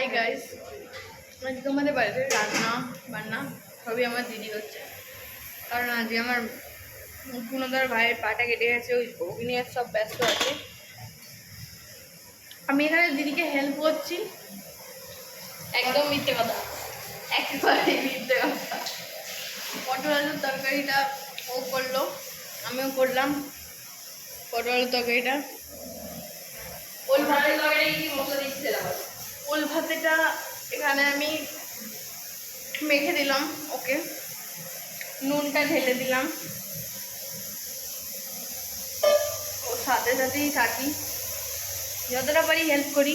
Hi guys আজকে আমাদের বাড়িতে রান্না বান্না সবই আমার দিদি হচ্ছে কারণ আজকে আমার পুনদার ভাইয়ের পাটা কেটে গেছে ওই ওকে নিয়ে সব ব্যস্ত আছে। আমি এখানে দিদিকে হেল্প করছি। একদম মিথ্যে কথা। একেবারে মিথ্যে কথা। পটল আলুর তরকারিটা ও করল আমিও করলাম পটল আলুর তরকারিটা। ওল ভাতের তরকারি কি মশলা দিচ্ছে ওল ভাতেটা এখানে আমি মেখে দিলাম, ওকে। নুনটা ঢেলে দিলাম। ও সাথে সাথেই থাকি। যতটা পারি হেল্প করি।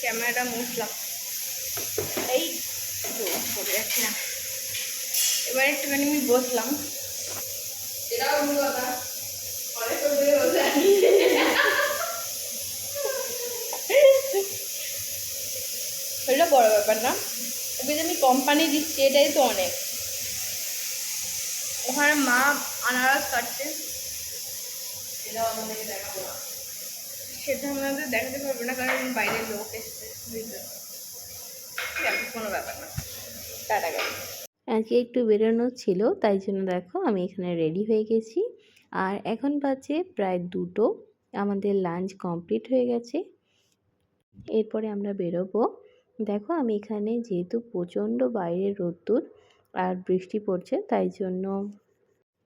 ক্যামেরাটা মুছলাম। এই এবার একটুখানি আমি বসলাম এটাও কথা অনেক করে বসে আছি ওইটা বড় ব্যাপার না। ওকে যে আমি কোম্পানি দিচ্ছি এটাই তো অনেক। ওখানে মা আনারস কাটছে। সেটাও আমাদেরকে দেখাবো না। সেটা আমাদের দেখাতে পারব না কারণ বাইরের লোক এসছে কোনো ব্যাপার না। টাটা গেল আজকে একটু বেরোনো ছিল তাই জন্য দেখো আমি এখানে রেডি হয়ে গেছি। আর এখন বাজে প্রায় দুটো। আমাদের লাঞ্চ কমপ্লিট হয়ে গেছে। এরপরে আমরা বেরোবো। দেখো আমি এখানে যেহেতু প্রচণ্ড বাইরে রোদ্দুর আর বৃষ্টি পড়ছে, তাই জন্য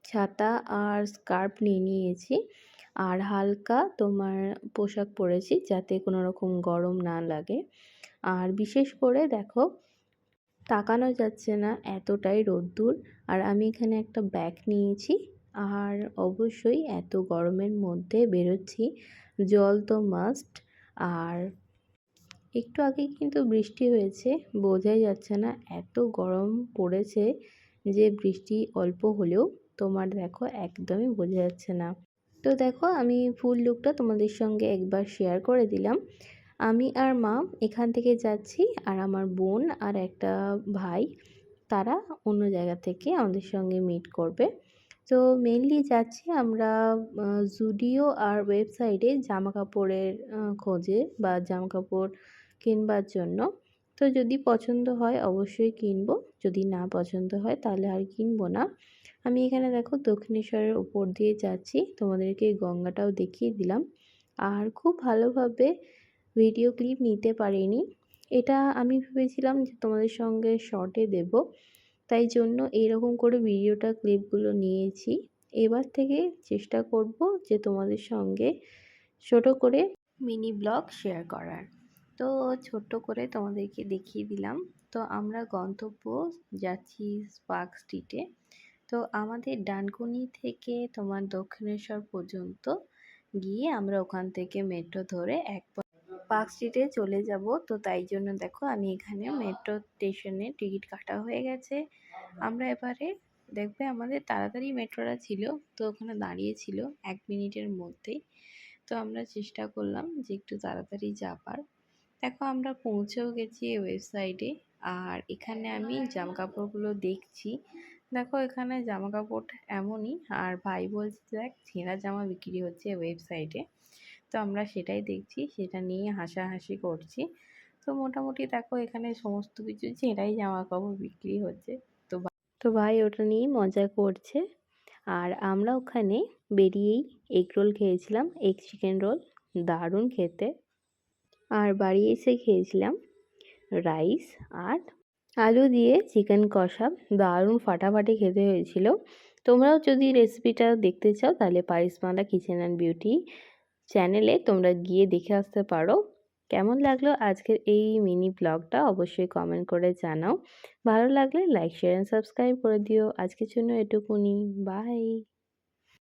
ছাতা আর স্কার্ফ নিয়ে নিয়েছি আর হালকা তোমার পোশাক পরেছি যাতে কোনো রকম গরম না লাগে। আর বিশেষ করে দেখো, তাকানো যাচ্ছে না এতটাই রোদ্দুর আর আমি এখানে একটা ব্যাগ নিয়েছি আর অবশ্যই এত গরমের মধ্যে বেরোচ্ছি, জল তো মাস্ট আর একটু আগে কিন্তু বৃষ্টি হয়েছে। বোঝাই যাচ্ছে না এত গরম পড়েছে যে বৃষ্টি অল্প হলেও তোমার দেখো একদমই বোঝা যাচ্ছে না। তো দেখো আমি ফুল লুকটা তোমাদের সঙ্গে একবার শেয়ার করে দিলাম। আমি আর মা এখান থেকে যাচ্ছি আর আমার বোন আর একটা ভাই তারা অন্য জায়গা থেকে আমাদের সঙ্গে মিট করবে। তো মেনলি যাচ্ছি আমরা জুডিও আর ওয়েবসাইটে জামা কাপড়ের খোঁজে বা জামা কাপড় কিনবার জন্য। তো যদি পছন্দ হয় অবশ্যই কিনবো। যদি না পছন্দ হয় তাহলে আর কিনবো না। আমি এখানে দেখো দক্ষিণেশ্বরের উপর দিয়ে যাচ্ছি। তোমাদেরকে গঙ্গাটাও দেখিয়ে দিলাম। আর খুব ভালোভাবে ভিডিও ক্লিপ নিতে পারিনি। এটা আমি ভেবেছিলাম যে তোমাদের সঙ্গে শর্টে দেব। তাই জন্য এইরকম করে ভিডিওটা ক্লিপগুলো নিয়েছি। এবার থেকে চেষ্টা করব যে তোমাদের সঙ্গে ছোট করে মিনি ব্লগ শেয়ার করার। তো ছোট্ট করে তোমাদেরকে দেখিয়ে দিলাম। তো আমরা গন্তব্য যাচ্ছি পার্ক স্ট্রিটে তো আমাদের ডানকুনি থেকে তোমার দক্ষিণেশ্বর পর্যন্ত গিয়ে আমরা ওখান থেকে মেট্রো ধরে এক পার্ক স্ট্রিটে চলে যাব। তো তাই জন্য দেখো আমি এখানে মেট্রো স্টেশনে টিকিট কাটা হয়ে গেছে। আমরা এবারে দেখবে আমাদের তাড়াতাড়ি মেট্রোটা ছিল, তো ওখানে দাঁড়িয়ে ছিল এক মিনিটের মধ্যেই। তো আমরা চেষ্টা করলাম যে একটু তাড়াতাড়ি যাবার। দেখো আমরা পৌঁছেও গেছি ওয়েবসাইটে আর এখানে আমি জামা কাপড়গুলো দেখছি। দেখো এখানে জামা কাপড় এমনই, আর ভাই বলছে দেখ, ছেঁড়া জামা বিক্রি হচ্ছে ওয়েবসাইটে তো আমরা সেটাই দেখছি, সেটা নিয়ে হাসাহাসি করছি। তো মোটামুটি দেখো এখানে সমস্ত কিছু ছেঁড়াই জামা কাপড় বিক্রি হচ্ছে। তো তো ভাই ওটা নিয়েই মজা করছে। আর আমরা ওখানে বেরিয়েই এগ রোল খেয়েছিলাম, এগ চিকেন রোল দারুণ খেতে। আর বাড়ি এসে খেয়েছিলাম রাইস আর আলু দিয়ে চিকেন কষা। দারুণ ফাটাফাটি খেতে হয়েছিল। তোমরাও যদি রেসিপিটা দেখতে চাও, তাহলে পারিসমালা কিচেন অ্যান্ড বিউটি চ্যানেলে তোমরা গিয়ে দেখে আসতে পারো। কেমন লাগল আজকের এই মিনি ব্লগটা অবশ্যই কমেন্ট করে জানাও। ভালো লাগলে লাইক শেয়ার অ্যান্ড সাবস্ক্রাইব করে দিও। আজকের জন্য এটুকুনি। বাই